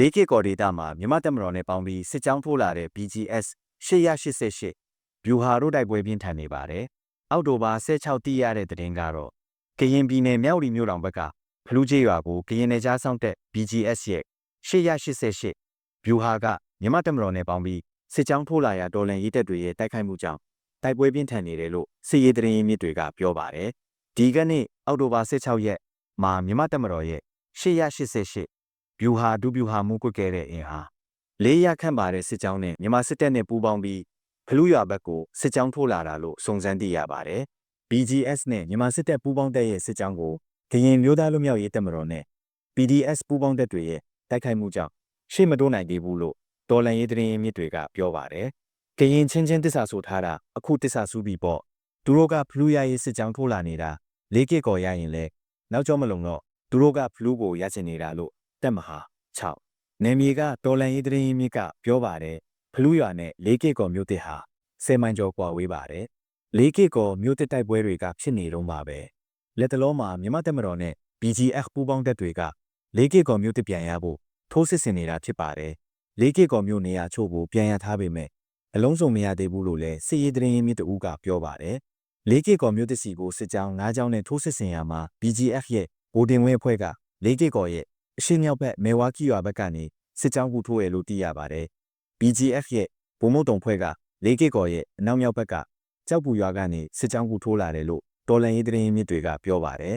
လေးကစ်ကော်ဒေတာမှာမြမတက်မတော်နဲ့ပေါင်းပြီးစစ်ကြောင်းထိုးလာတဲ့ BGS 888ဗျူဟာတို့တိုက်ပွဲပြင်းထန်နေပါတယ်။အောက်တိုဘာ16တိရတဲ့သတင်းကတော့ကရင်ပြည်နယ်မြောက်ရီမြို့တော်ဘက်ကဖလူးကျေးရွာကိုကရင်နယ်ကြားဆောင်တက် BGS ရဲ့888ဗျူဟာကမြမတက်မတော်နဲ့ပေါင်းပြီးစစ်ကြောင်းထိုးလာရာတော်လန်ရေးတပ်တွေရဲ့တိုက်ခိုက်မှုကြောင့်တိုက်ပွဲပြင်းထန်နေတယ်လို့စစ်ရေးသတင်းရင်းမြစ်တွေကပြောပါတယ်။ဒီကနေ့အောက်တိုဘာ16ရက်မှာမြမတက်မတော်ရဲ့888 ဗျူဟာဒုဗျူဟာမှုကွက်ခဲ့တဲ့အင်အားလေးရခန့်ပါတဲ့စစ်ကြောင်းနဲ့မြန်မာစစ်တပ်နဲ့ပူးပေါင်းပြီးဖလူးရွာဘက်ကိုစစ်ကြောင်းထိုးလာတာလို့စုံစမ်းသိရပါတယ်။ BGS နဲ့မြန်မာစစ်တပ်ပူးပေါင်းတပ်ရဲ့စစ်ကြောင်းကိုကရင်မျိုးသားလူမျိုးရေးတပ်မတော်နဲ့ PDS ပူးပေါင်းတပ်တွေရဲ့တိုက်ခိုက်မှုကြောင့်ရှေ့မတိုးနိုင်သေးဘူးလို့တော်လန်ရေးသတင်းရင်းမြစ်တွေကပြောပါတယ်။ကရင်ချင်းချင်းတစ္ဆာဆိုထားတာအခုတစ္ဆာစူးပြီးပေါ့သူတို့ကဖလူးရရေးစစ်ကြောင်းထိုးလာနေတာလေးကစ်ကော်ရရင်လဲနောက်ကျောမလုံတော့သူတို့ကဖလူးကိုရချင်နေတာလို့ တက်မဟာ6နေမြေကတော်လန်ရေးသတင်းရင်းမြစ်ကပြောပါတယ်ဖလူးရွာနဲ့လေးကစ်ကော်မြို့တစ်ဟာ10မိုင်ကျော်กว่าဝေးပါတယ်လေးကစ်ကော်မြို့တစ်တိုက်ပွဲတွေကဖြစ်နေတော့မှာပဲလက်တလုံးမှာမြမတက်မတော်နဲ့ BGF ပူးပေါင်းတပ်တွေကလေးကစ်ကော်မြို့တစ်ပြန်ရဖို့ထိုးစစ်ဆင်နေတာဖြစ်ပါတယ်လေးကစ်ကော်မြို့နေရာချို့ကိုပြန်ရထားပေမဲ့အလုံးစုံမရသေးဘူးလို့လည်းစစ်ရေးသတင်းရင်းမြစ်တဦးကပြောပါတယ်လေးကစ်ကော်မြို့တစ်စီကိုစစ်ကြောင်း၅ကြောင်းနဲ့ထိုးစစ်ဆင်ရမှာ BGF ရဲ့ဗိုလ်တင်ဝင်းအဖွဲ့ကလေးကစ်ကော်ရဲ့ အရှေ့မြောက်ဘက်မေဝါကီရွာဘက်ကနေစစ်ကြောင်းကူထိုးရလို့သိရပါတယ် BGF ရဲ့ဗိုလ်မုတ်တုံဖွဲ့ကလေးကစ်ကော်ရဲ့အနောက်မြောက်ဘက်ကကြောက်ပူရွာကနေစစ်ကြောင်းကူထိုးလာတယ်လို့တော်လန်ရေးသတင်းရင်းမြစ်တွေကပြောပါတယ်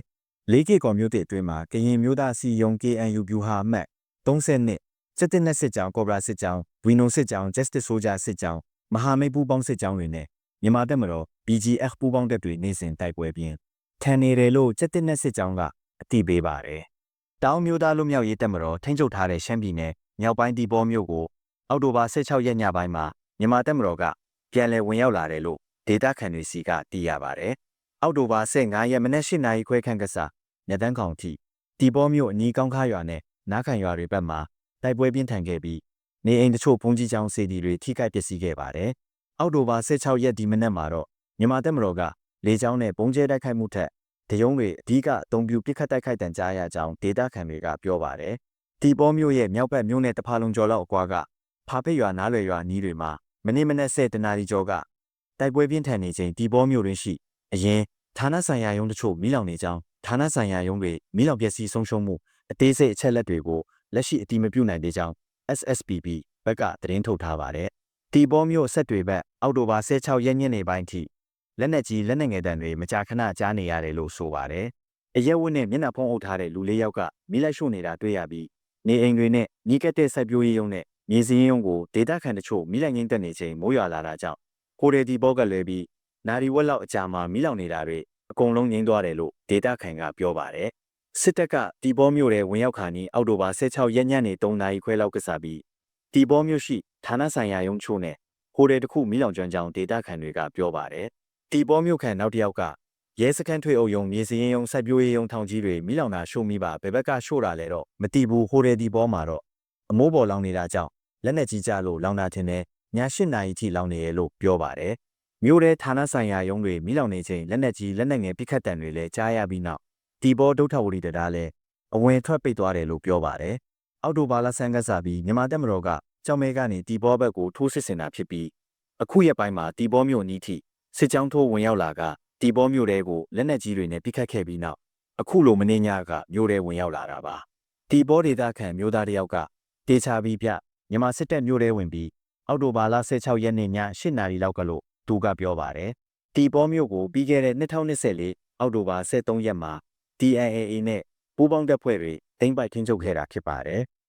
လေးကစ်ကော်မြို့တစ်အတွင်းမှာကရင်မျိုးသားစီယုံ KNU ဗျူဟာအမှတ်30နှစ်စစ်တပ်နဲ့စစ်ကြောင်းကော်ဘရာစစ်ကြောင်းဝီနိုစစ်ကြောင်း Justice Soldier စစ်ကြောင်းမဟာမိတ်ပူးပေါင်းစစ်ကြောင်းတွေနဲ့မြန်မာတပ်မတော် BGF ပူးပေါင်းတပ်တွေနေစဉ်တိုက်ပွဲပြင်းထန်နေတယ်လို့စစ်တပ်နဲ့စစ်ကြောင်းကအတိပေးပါတယ်။ တောင်မျိုးသားလူမျိုးရေးတပ်မတော်ထိန်းချုပ်ထားတဲ့ရှမ်းပြည်နယ်မြောက်ပိုင်းဒီပေါ်မြို့ကိုအောက်တိုဘာ16ရက်ညပိုင်းမှာမြန်မာတပ်မတော်ကပြန်လည်ဝင်ရောက်လာတယ်လို့ဒေတာခန်တွေစီကသိရပါတယ်။အောက်တိုဘာ15ရက်မနက်၈နာရီခွဲခန့်ကစားညတန်းခေါင်ထိဒီပေါ်မြို့အနီးကောင်းခါရွာနဲ့နားခံရွာတွေဘက်မှာတိုက်ပွဲပြင်းထန်ခဲ့ပြီးနေအိမ်တချို့ဘုံကြီးချောင်းစီဒီတွေထိခိုက်ပျက်စီးခဲ့ပါတယ်။အောက်တိုဘာ16ရက်ဒီမနက်မှာတော့မြန်မာတပ်မတော်ကလေကြောင်းနဲ့ပုံကျဲတိုက်ခိုက်မှုထက် တရုံးတွေအဓိကအုံပြူပစ်ခတ်တိုက်ခိုက်တန်ကြားရကြောင်းဒေတာခန်တွေကပြောပါတယ်။ဒီပေါ်မြို့ရဲ့မြောက်ဘက်မြို့နယ်တဖာလုံးကျော်လောက်အကွာကဖာပိတ်ရွာနားလွယ်ရွာနီးတွေမှာမနေ့မနက်10တနာရီကျော်ကတိုက်ပွဲပြင်းထန်နေချိန်ဒီပေါ်မြို့တွင်ရှိအရင်ဌာနဆိုင်ရာရုံးတချို့မိလောင်နေကြောင်းဌာနဆိုင်ရာရုံးတွေမိလောင်ပျက်စီးဆုံးရှုံးမှုအသေးစိတ်အချက်လက်တွေကိုလက်ရှိအတိမပြုနိုင်သေးကြောင်း SSPB ဘက်ကသတင်းထုတ်ထားပါတယ်။တီဘောမျိုးဆက်တွေဘက်အောက်တိုဘာ16ရက်ညနေပိုင်းထိ လက်နက်ကြီးလက်နက်ငယ်တံတွေမကြာခဏကြားနေရတယ်လို့ဆိုပါတယ်။အရက်ဝတ်နဲ့မျက်နှာဖုံးအုပ်ထားတဲ့လူလေးယောက်ကမိလိုက်ရှို့နေတာတွေ့ရပြီးနေအိမ်တွေနဲ့ညီကက်တဲ့စိုက်ပျိုးရေးရုံနဲ့မြေစင်းရုံကိုဒေတာခန်တချို့မိလိုက်ငင်းတက်နေချိန်မိုးရွာလာတာကြောင့်ကိုရီဒီဘောကလည်းပြီးနာရီဝက်လောက်အကြာမှာမိလောင်နေတာတွေအကုန်လုံးငင်းသွားတယ်လို့ဒေတာခန်ကပြောပါတယ်။စစ်တပ်ကတီဘောမြို့ထဲဝင်ရောက်ခါနီအောက်တိုဘာ16ရက်ညနေ3နာရီခွဲလောက်ကစားပြီးတီဘောမြို့ရှိဌာနဆိုင်ရာရုံးချို့နဲ့ဟိုတယ်တစ်ခုမိလောင်ကျွမ်းကြောင်းဒေတာခန်တွေကပြောပါတယ်။ တီဘောမြို့ခံနောက်တစ်ယောက်ကရဲစခန်းထွေအုပ်ယုံမြေစရင်ယုံစိုက်ပျိုးရေးယုံထောင်ကြီးတွေမိလောင်တာရှို့မိပါဘယ်ဘက်ကရှို့တာလဲတော့မတီးဘူးဟိုတယ်တီဘောမှာတော့အမိုးပေါ်လောင်နေတာကြောင့်လက်နဲ့ကြီးကြလို့လောင်တာထင်တယ်ည၈နာရီထိလောင်နေရလို့ပြောပါတယ်။မြို့ထဲဌာနဆိုင်ရာရုံးတွေမိလောင်နေချိန်လက်နဲ့ကြီးလက်နဲ့ငယ်ပိခတ်တံတွေလည်းကြားရပြီးနောက်တီဘောဒုထဝရီတရားလည်းအဝင်ထွက်ပိတ်သွားတယ်လို့ပြောပါတယ်။အောက်တိုဘာလဆန်းကစားပြီးမြန်မာတပ်မတော်ကကြောင်မဲကနေတီဘောဘက်ကိုထိုးစစ်ဆင်တာဖြစ်ပြီးအခုရက်ပိုင်းမှာတီဘောမြို့နီးထိ စစ်ကြောင်းထိုးဝင်ရောက်လာကတီဘောမြို့တဲကိုလက်နက်ကြီးတွေနဲ့ပိခတ်ခဲ့ပြီးနောက်အခုလိုမင်းညကမြို့တဲဝင်ရောက်လာတာပါ။တီဘောဒေသခံမြို့သားတယောက်ကတေချာပြီးပြမြန်မာစစ်တပ်မြို့တဲဝင်ပြီးအောက်တိုဘာလ16ရက်နေ့ည8နာရီလောက်ကလို့သူကပြောပါတယ်။တီဘောမြို့ကိုပြီးခဲ့တဲ့2024အောက်တိုဘာ23ရက်မှာ DNAA နဲ့ပူးပေါင်းတပ်ဖွဲ့တွေတိမ့်ပိုက်ထင်းချုပ်ခဲ့တာဖြစ်ပါတယ်။